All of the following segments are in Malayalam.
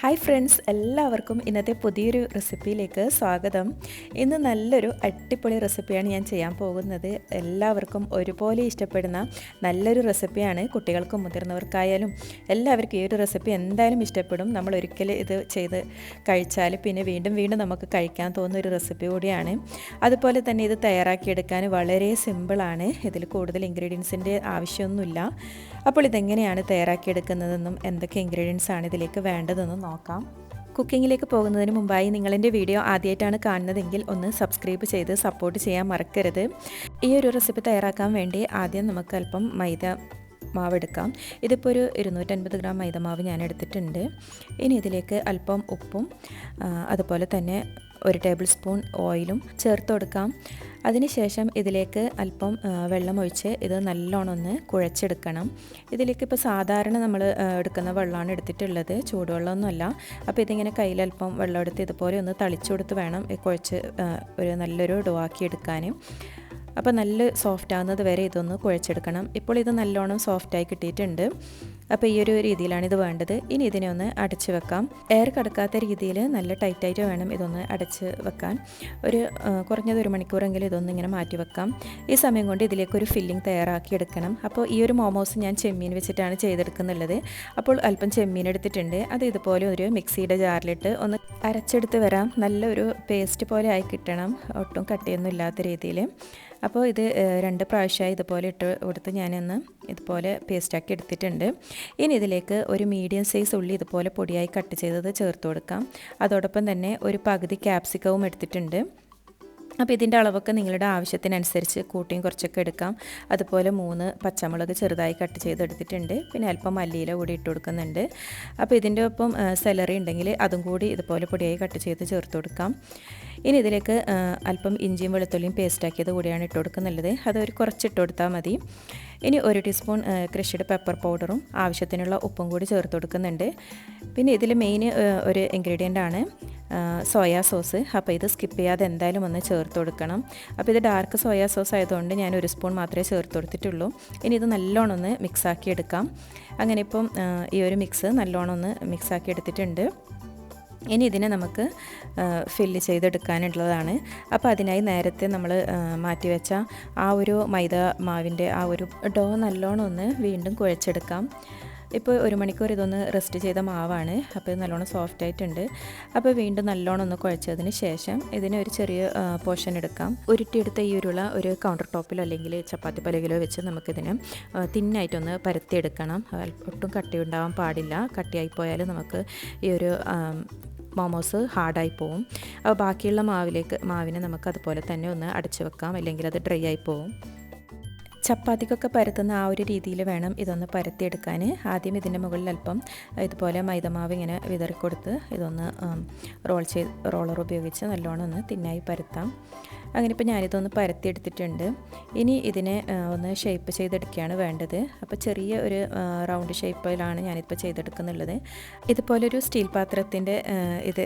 ഹായ് ഫ്രണ്ട്സ് എല്ലാവർക്കും ഇന്നത്തെ പുതിയൊരു റെസിപ്പിയിലേക്ക് സ്വാഗതം. ഇന്ന് നല്ലൊരു അടിപൊളി റെസിപ്പിയാണ് ഞാൻ ചെയ്യാൻ പോകുന്നത്. എല്ലാവർക്കും ഒരുപോലെ ഇഷ്ടപ്പെടുന്ന നല്ലൊരു റെസിപ്പിയാണ് കുട്ടികൾക്കും മുതിർന്നവർക്കായാലും എല്ലാവർക്കും ഈ ഒരു റെസിപ്പി എന്തായാലും ഇഷ്ടപ്പെടും. നമ്മൾ ഒരിക്കലും ഇത് ചെയ്ത് കഴിച്ചാൽ പിന്നെ വീണ്ടും വീണ്ടും നമുക്ക് കഴിക്കാൻ തോന്നുന്ന ഒരു റെസിപ്പി കൂടിയാണ്. അതുപോലെ തന്നെ ഇത് തയ്യാറാക്കിയെടുക്കാൻ വളരെ സിമ്പിളാണ് ഇതിൽ കൂടുതൽ ഇൻഗ്രീഡിയൻസിന്റെ ആവശ്യമൊന്നുമില്ല. അപ്പോൾ ഇതെങ്ങനെയാണ് തയ്യാറാക്കിയെടുക്കുന്നതെന്നും എന്തൊക്കെ ഇൻഗ്രീഡിയൻസ് ആണ് ഇതിലേക്ക് വേണ്ടതെന്നും നോക്കാം. കുക്കിങ്ങിലേക്ക് പോകുന്നതിന് മുമ്പായി നിങ്ങളെന്റെ വീഡിയോ ആദ്യമായിട്ടാണ് കാണുന്നതെങ്കിൽ ഒന്ന് സബ്സ്ക്രൈബ് ചെയ്ത് സപ്പോർട്ട് ചെയ്യാൻ മറക്കരുത്. ഈ ഒരു റെസിപ്പി തയ്യാറാക്കാൻ വേണ്ടി ആദ്യം നമുക്ക് അല്പം മൈദ മാവ് എടുക്കാം. ഇതിപ്പോൾ ഒരു ഇരുന്നൂറ്റൻപത് ഗ്രാം മൈദമാവ് ഞാൻ എടുത്തിട്ടുണ്ട്. ഇനി ഇതിലേക്ക് അല്പം ഉപ്പും അതുപോലെ തന്നെ ഒരു ടേബിൾ സ്പൂൺ ഓയിലും ചേർത്ത് കൊടുക്കാം. അതിനുശേഷം ഇതിലേക്ക് അല്പം വെള്ളം ഒഴിച്ച് ഇത് നല്ലോണം ഒന്ന് കുഴച്ചെടുക്കണം. ഇതിലേക്ക് ഇപ്പോൾ സാധാരണ നമ്മൾ എടുക്കുന്ന വെള്ളമാണ് എടുത്തിട്ടുള്ളത്. ചൂടുവെള്ളമൊന്നുമല്ല. അപ്പോൾ ഇതിങ്ങനെ കയ്യിൽ അല്പം വെള്ളം എടുത്ത് ഇതുപോലെ ഒന്ന് തളിച്ചു കൊടുത്ത് വേണം കുഴച്ച് ഒരു നല്ലൊരു ഡുവാക്കി എടുക്കാൻ അപ്പോൾ നല്ല സോഫ്റ്റ് ആകുന്നത് വരെ ഇതൊന്ന് കുഴച്ചെടുക്കണം. ഇപ്പോൾ ഇത് നല്ലോണം സോഫ്റ്റായി കിട്ടിയിട്ടുണ്ട്. അപ്പോൾ ഈ ഒരു രീതിയിലാണ് ഇത് വേണ്ടത്. ഇനി ഇതിനെ ഒന്ന് അടച്ച് വെക്കാം. എയർ കടക്കാത്ത രീതിയിൽ നല്ല ടൈറ്റായിട്ട് വേണം ഇതൊന്ന് അടച്ച് വെക്കാൻ. ഒരു കുറഞ്ഞത് ഒരു മണിക്കൂറെങ്കിലും ഇതൊന്ന് ഇങ്ങനെ മാറ്റി വെക്കാം. ഈ സമയം കൊണ്ട് ഇതിലേക്ക് ഒരു ഫില്ലിംഗ് തയ്യാറാക്കി എടുക്കണം. അപ്പോൾ ഈ ഒരു മോമോസ് ഞാൻ ചെമ്മീൻ വെച്ചിട്ടാണ് ചെയ്തെടുക്കുന്നുള്ളത്. അപ്പോൾ അല്പം ചെമ്മീൻ എടുത്തിട്ടുണ്ട്. അത് ഇതുപോലെ ഒരു മിക്സിയുടെ ജാറിലിട്ട് ഒന്ന് അരച്ചെടുത്ത് വരാം. നല്ലൊരു പേസ്റ്റ് പോലെ ആയി കിട്ടണം. ഒട്ടും കട്ടിയൊന്നും ഇല്ലാത്ത രീതിയിൽ. അപ്പോൾ ഇത് രണ്ട് പ്രാവശ്യമായി ഇതുപോലെ ഇട്ട് കൊടുത്ത് ഞാനൊന്ന് ഇതുപോലെ പേസ്റ്റാക്കി എടുത്തിട്ടുണ്ട്. ഇനി ഇതിലേക്ക് ഒരു മീഡിയം സൈസ് ഉള്ളി ഇതുപോലെ പൊടിയായി കട്ട് ചെയ്തത് ചേർത്ത് കൊടുക്കാം. അതോടൊപ്പം തന്നെ ഒരു പകുതി ക്യാപ്സിക്കവും എടുത്തിട്ടുണ്ട്. അപ്പോൾ ഇതിന്റെ അളവൊക്കെ നിങ്ങളുടെ ആവശ്യത്തിനനുസരിച്ച് കൂട്ടിയും കുറച്ചൊക്കെ എടുക്കാം. അതുപോലെ മൂന്ന് പച്ചമുളക് ചെറുതായി കട്ട് ചെയ്തെടുത്തിട്ടുണ്ട് പിന്നെ അല്പം മല്ലിയില കൂടി ഇട്ട് കൊടുക്കുന്നുണ്ട്. അപ്പോൾ ഇതിന്റെ ഒപ്പം സെലറി ഉണ്ടെങ്കിൽ അതും കൂടി ഇതുപോലെ പൊടിയായി കട്ട് ചെയ്ത് ചേർത്ത് കൊടുക്കാം. ഇനി ഇതിലേക്ക് അല്പം ഇഞ്ചിയും വെളുത്തുള്ളിയും പേസ്റ്റാക്കിയത് കൂടിയാണ് ഇട്ട് കൊടുക്കുന്നുള്ളത് അത് ഒരു കുറച്ചിട്ട് കൊടുത്താൽ മതി. ഇനി ഒരു ടീസ്പൂൺ കൃഷിയുടെ പെപ്പർ പൗഡറും ആവശ്യത്തിനുള്ള ഉപ്പും കൂടി ചേർത്ത് കൊടുക്കുന്നുണ്ട്. പിന്നെ ഇതിൽ മെയിൻ ഒരു ഇൻഗ്രീഡിയന്റ് ആണ് സോയാ സോസ് അപ്പോൾ ഇത് സ്കിപ്പ് ചെയ്യാതെ എന്തായാലും ഒന്ന് ചേർത്ത് കൊടുക്കണം. അപ്പോൾ ഇത് ഡാർക്ക് സോയാ സോസ് ആയതുകൊണ്ട് ഞാൻ ഒരു സ്പൂൺ മാത്രമേ ചേർത്ത് കൊടുത്തിട്ടുള്ളൂ. ഇനി ഇത് നല്ലോണം ഒന്ന് മിക്സാക്കി എടുക്കാം. അങ്ങനെ ഇപ്പം ഈ ഒരു മിക്സ് നല്ലോണം ഒന്ന് മിക്സാക്കി എടുത്തിട്ടുണ്ട്. ഇനി ഇതിനെ നമുക്ക് ഫില്ല് ചെയ്തെടുക്കാനുള്ളതാണ്. അപ്പോൾ അതിനായി നേരത്തെ നമ്മൾ മാറ്റി വെച്ച ആ ഒരു മൈദ മാവിന്റെ ആ ഒരു ഡോ നല്ലോണം ഒന്ന് വീണ്ടും കുഴച്ചെടുക്കാം. ഇപ്പോൾ ഒരു മണിക്കൂർ ഇതൊന്ന് റെസ്റ്റ് ചെയ്ത മാവാണ്. അപ്പോൾ ഇത് നല്ലോണം സോഫ്റ്റ് ആയിട്ടുണ്ട്. അപ്പോൾ വീണ്ടും നല്ലോണം ഒന്ന് കുഴച്ചതിന് ശേഷം ഇതിന് ഒരു ചെറിയ പോർഷൻ എടുക്കാം. ഉരുട്ടിയെടുത്ത ഈ ഉരുള ഒരു കൗണ്ടർ ടോപ്പിലോ അല്ലെങ്കിൽ ചപ്പാത്തി പലകിലോ വെച്ച് നമുക്കിതിനെ തിന്നായിട്ടൊന്ന് പരത്തിയെടുക്കണം. ഒട്ടും കട്ടി ഉണ്ടാവാൻ പാടില്ല. കട്ടിയായി പോയാൽ നമുക്ക് ഈ ഒരു മോമോസ് ഹാർഡായി പോവും. അപ്പോൾ ബാക്കിയുള്ള മാവിലേക്ക് മാവിനെ നമുക്ക് അതുപോലെ തന്നെ ഒന്ന് അടച്ചു വെക്കാം അല്ലെങ്കിൽ അത് ഡ്രൈ ആയി പോവും. ചപ്പാത്തിക്കൊക്കെ പരത്തുന്ന ആ ഒരു രീതിയിൽ വേണം ഇതൊന്ന് പരത്തിയെടുക്കാൻ. ആദ്യം ഇതിന്റെ മുകളിൽ അല്പം ഇതുപോലെ മൈദമാവ് ഇങ്ങനെ വിതറിക്കൊടുത്ത് ഇതൊന്ന് റോൾ ചെയ്ത് റോളർ ഉപയോഗിച്ച് നല്ലോണം ഒന്ന് തിന്നായി പരത്താം. അങ്ങനെ ഇപ്പോൾ ഞാനിതൊന്ന് പരത്തിയെടുത്തിട്ടുണ്ട്. ഇനി ഇതിനെ ഒന്ന് ഷേപ്പ് ചെയ്തെടുക്കുകയാണ് വേണ്ടത്. അപ്പോൾ ചെറിയ ഒരു റൗണ്ട് ഷേപ്പിലാണ് ഞാനിപ്പോൾ ചെയ്തെടുക്കുന്നുള്ളത്. ഇതുപോലൊരു സ്റ്റീൽ പാത്രത്തിന്റെ ഇത്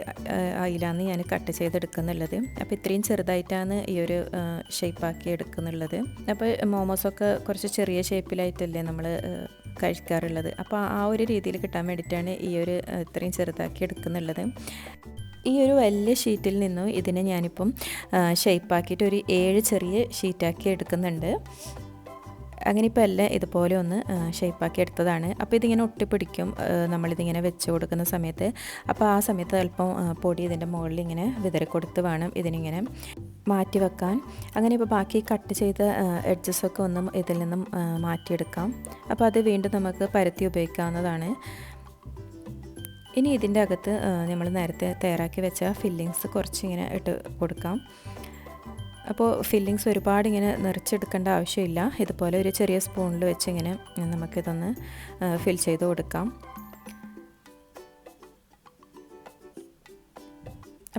അതിലാണ് ഞാൻ കട്ട് ചെയ്തെടുക്കുന്നുള്ളത്. അപ്പോൾ ഇത്രയും ചെറുതായിട്ടാണ് ഈ ഒരു ഷേപ്പാക്കി എടുക്കുന്നുള്ളത്. അപ്പോൾ മോമോസൊക്കെ കുറച്ച് ചെറിയ ഷേപ്പിലായിട്ടല്ലേ നമ്മൾ കഴിക്കാറുള്ളത്. അപ്പോൾ ആ ഒരു രീതിയിൽ കിട്ടാൻ വേണ്ടിയിട്ടാണ് ഈ ഒരു ഇത്രയും ചെറുതാക്കി എടുക്കുന്നുള്ളത്. ഈ ഒരു വലിയ ഷീറ്റിൽ നിന്നും ഇതിനെ ഞാനിപ്പം ഷേപ്പാക്കിയിട്ട് ഒരു ഏഴ് ചെറിയ ഷീറ്റാക്കി എടുക്കുന്നുണ്ട്. അങ്ങനെ ഇപ്പോൾ എല്ലാം ഇതുപോലെ ഒന്ന് ഷേപ്പാക്കി എടുത്തതാണ്. അപ്പോൾ ഇതിങ്ങനെ ഒട്ടിപ്പിടിക്കും നമ്മളിതിങ്ങനെ വെച്ച് കൊടുക്കുന്ന സമയത്ത്. അപ്പോൾ ആ സമയത്ത് അല്പം പൊടി ഇതിന്റെ മുകളിൽ ഇങ്ങനെ വിതറി കൊടുത്ത് വേണം ഇതിനിങ്ങനെ മാറ്റി വെക്കാൻ. അങ്ങനെ ഇപ്പോൾ ബാക്കി കട്ട് ചെയ്ത എഡ്ജസൊക്കെ ഒന്നും ഇതിൽ നിന്നും മാറ്റിയെടുക്കാം. അപ്പോൾ അത് വീണ്ടും നമുക്ക് പരത്തി ഉപയോഗിക്കാവുന്നതാണ്. ഇനി ഇതിന്റെ അകത്ത് നമ്മൾ നേരത്തെ തയ്യാറാക്കി വെച്ച ഫില്ലിങ്സ് കുറച്ചിങ്ങനെ ഇട്ട് കൊടുക്കാം. അപ്പോൾ ഫില്ലിങ്സ് ഒരുപാട് ഇങ്ങനെ നിറച്ചെടുക്കേണ്ട ആവശ്യമില്ല. ഇതുപോലെ ഒരു ചെറിയ സ്പൂണിൽ വെച്ചിങ്ങനെ നമുക്കിതൊന്ന് ഫിൽ ചെയ്ത് കൊടുക്കാം.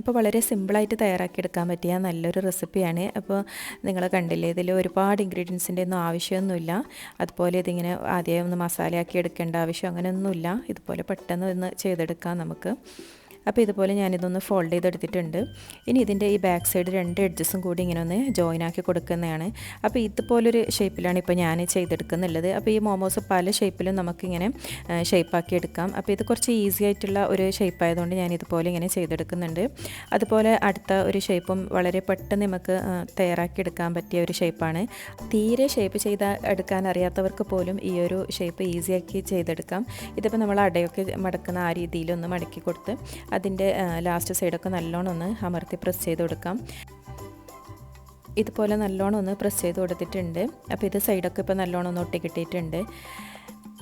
അപ്പോൾ വളരെ സിമ്പിളായിട്ട് തയ്യാറാക്കിയെടുക്കാൻ പറ്റിയ നല്ലൊരു റെസിപ്പിയാണ്. അപ്പോൾ നിങ്ങൾ കണ്ടില്ലേ ഇതിൽ ഒരുപാട് ഇൻഗ്രീഡിയൻസിന്റെ ഒന്നും ആവശ്യമൊന്നുമില്ല. അതുപോലെ ഇതിങ്ങനെ ആദ്യം ഒന്ന് മസാലയാക്കി എടുക്കേണ്ട ആവശ്യം അങ്ങനെയൊന്നുമില്ല. ഇതുപോലെ പെട്ടെന്ന് ഒന്ന് ചെയ്തെടുക്കാം നമുക്ക്. അപ്പോൾ ഇതുപോലെ ഞാനിതൊന്ന് ഫോൾഡ് ചെയ്തെടുത്തിട്ടുണ്ട്. ഇനി ഇതിന്റെ ഈ ബാക്ക് സൈഡ് രണ്ട് എഡ്ജസും കൂടി ഇങ്ങനെ ഒന്ന് ജോയിൻ ആക്കി കൊടുക്കുന്നതാണ്. അപ്പോൾ ഇതുപോലൊരു ഷേപ്പിലാണ് ഇപ്പോൾ ഞാൻ ചെയ്തെടുക്കുന്നുള്ളത്. അപ്പോൾ ഈ മോമോസ് പല ഷേപ്പിലും നമുക്കിങ്ങനെ ഷേപ്പാക്കി എടുക്കാം. അപ്പോൾ ഇത് കുറച്ച് ഈസി ആയിട്ടുള്ള ഒരു ഷേപ്പ് ആയതുകൊണ്ട് ഞാൻ ഇതുപോലെ ഇങ്ങനെ ചെയ്തെടുക്കുന്നുണ്ട്. അതുപോലെ അടുത്ത ഒരു ഷേപ്പും വളരെ പെട്ടെന്ന് നമുക്ക് തയ്യാറാക്കി എടുക്കാൻ പറ്റിയ ഒരു ഷേപ്പാണ് തീരെ ഷേപ്പ് ചെയ്ത് എടുക്കാൻ അറിയാത്തവർക്ക് പോലും ഈ ഒരു ഷേപ്പ് ഈസിയാക്കി ചെയ്തെടുക്കാം. ഇതിപ്പോൾ നമ്മൾ അടയൊക്കെ മടക്കുന്ന ആ രീതിയിലൊന്ന് മടക്കി കൊടുത്ത് അതിന്റെ ലാസ്റ്റ് സൈഡൊക്കെ നല്ലോണം ഒന്ന് അമർത്തി പ്രസ് ചെയ്ത് കൊടുക്കാം. ഇതുപോലെ നല്ലോണം ഒന്ന് പ്രസ് ചെയ്ത് കൊടുത്തിട്ടുണ്ട്. അപ്പോൾ ഇത് സൈഡൊക്കെ ഇപ്പോൾ നല്ലോണം ഒന്ന് ഒട്ടി കിട്ടിയിട്ടുണ്ട്.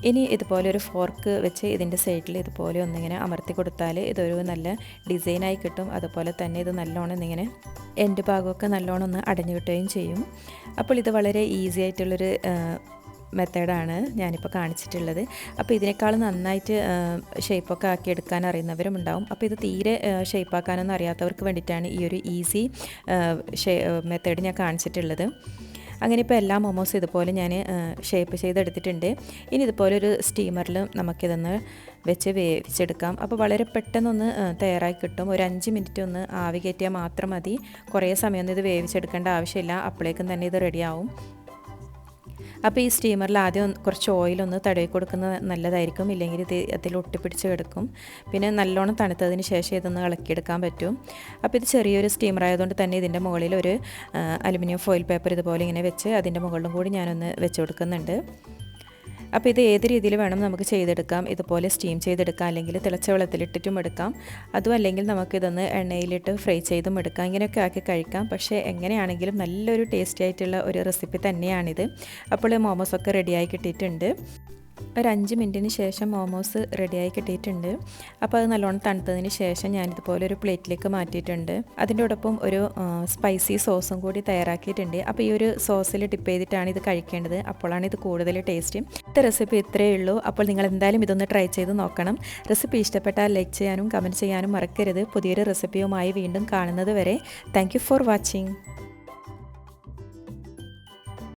ഇനി ഇതുപോലെ ഒരു ഫോർക്ക് വെച്ച് ഇതിന്റെ സൈഡിൽ ഇതുപോലെ ഒന്നിങ്ങനെ അമർത്തി കൊടുത്താൽ ഇതൊരു നല്ല ഡിസൈനായി കിട്ടും. അതുപോലെ തന്നെ ഇത് നല്ലോണം ഇങ്ങനെ എന്റെ ഭാഗമൊക്കെ നല്ലോണം ഒന്ന് അടഞ്ഞു കിട്ടുകയും ചെയ്യും. അപ്പോൾ ഇത് വളരെ ഈസി ആയിട്ടുള്ളൊരു മെത്തേഡാണ് ഞാനിപ്പോൾ കാണിച്ചിട്ടുള്ളത്. അപ്പോൾ ഇതിനേക്കാൾ നന്നായിട്ട് ഷേപ്പൊക്കെ ആക്കി എടുക്കാൻ അറിയുന്നവരും ഉണ്ടാവും. അപ്പോൾ ഇത് തീരെ ഷേപ്പാക്കാനൊന്നും അറിയാത്തവർക്ക് വേണ്ടിയിട്ടാണ് ഈ ഒരു ഈസി മെത്തേഡ് ഞാൻ കാണിച്ചിട്ടുള്ളത്. അങ്ങനെ ഇപ്പോൾ എല്ലാ മൊമോസും ഇതുപോലെ ഞാൻ ഷേപ്പ് ചെയ്തെടുത്തിട്ടുണ്ട്. ഇനി ഇതുപോലെ ഒരു സ്റ്റീമറിൽ നമുക്കിതൊന്ന് വെച്ച് വേവിച്ചെടുക്കാം. അപ്പോൾ വളരെ പെട്ടെന്നൊന്ന് തയ്യാറായി കിട്ടും. ഒരു അഞ്ച് മിനിറ്റ് ഒന്ന് ആവി കയറ്റിയാൽ മാത്രം മതി. കുറേ സമയമൊന്നും ഇത് വേവിച്ചെടുക്കേണ്ട ആവശ്യമില്ല. അപ്പോഴേക്കും തന്നെ ഇത് റെഡിയാവും അപ്പോൾ ഈ സ്റ്റീമറിൽ ആദ്യം കുറച്ച് ഓയിലൊന്ന് തടവി കൊടുക്കുന്നത് നല്ലതായിരിക്കും. ഇല്ലെങ്കിൽ ഇത് അതിൽ ഒട്ടിപ്പിടിച്ച് കിടക്കും. പിന്നെ നല്ലോണം തണുത്തതിന് ശേഷം ഇതൊന്ന് ഇളക്കിയെടുക്കാൻ പറ്റും. അപ്പോൾ ഇത് ചെറിയൊരു സ്റ്റീമർ ആയതുകൊണ്ട് തന്നെ ഇതിന്റെ മുകളിൽ ഒരു അലുമിനിയം ഫോയിൽ പേപ്പർ ഇതുപോലെ ഇങ്ങനെ വെച്ച് അതിന്റെ മുകളിലും കൂടി ഞാനൊന്ന് വെച്ച് കൊടുക്കുന്നുണ്ട്. അപ്പോൾ ഇത് ഏത് രീതിയിൽ വേണം നമുക്ക് ചെയ്തെടുക്കാം? ഇതുപോലെ സ്റ്റീം ചെയ്തെടുക്കാം അല്ലെങ്കിൽ തിളച്ച വെള്ളത്തിലിട്ടിട്ടും എടുക്കാം. അതും അല്ലെങ്കിൽ നമുക്കിതൊന്ന് എണ്ണയിലിട്ട് ഫ്രൈ ചെയ്തും എടുക്കാം. ഇങ്ങനെയൊക്കെ ആക്കി കഴിക്കാം. പക്ഷേ എങ്ങനെയാണെങ്കിലും നല്ലൊരു ടേസ്റ്റി ആയിട്ടുള്ള ഒരു റെസിപ്പി തന്നെയാണിത്. അപ്പോൾ മോമോസൊക്കെ റെഡിയായി കിട്ടിയിട്ടുണ്ട്. ഒരു അഞ്ച് മിനിറ്റിന് ശേഷം മോമോസ് റെഡിയായി കിട്ടിയിട്ടുണ്ട്. അപ്പോൾ അത് നല്ലോണം തണുത്തതിന് ശേഷം ഞാനിതുപോലെ ഒരു പ്ലേറ്റിലേക്ക് മാറ്റിയിട്ടുണ്ട്. അതിന്റെ ഒപ്പം ഒരു സ്പൈസി സോസും കൂടി തയ്യാറാക്കിയിട്ടുണ്ട്. അപ്പോൾ ഈ ഒരു സോസിൽ ഡിപ്പ് ചെയ്തിട്ടാണ് ഇത് കഴിക്കേണ്ടത്. അപ്പോഴാണ് ഇത് കൂടുതൽ ടേസ്റ്റ്. ഇത്തെ റെസിപ്പി ഇത്രയേ ഉള്ളൂ. അപ്പോൾ നിങ്ങൾ എന്തായാലും ഇതൊന്ന് ട്രൈ ചെയ്ത് നോക്കണം. റെസിപ്പി ഇഷ്ടപ്പെട്ടാൽ ലൈക്ക് ചെയ്യാനും കമന്റ് ചെയ്യാനും മറക്കരുത്. പുതിയൊരു റെസിപ്പിയുമായി വീണ്ടും കാണുന്നത് വരെ. Thank for watching.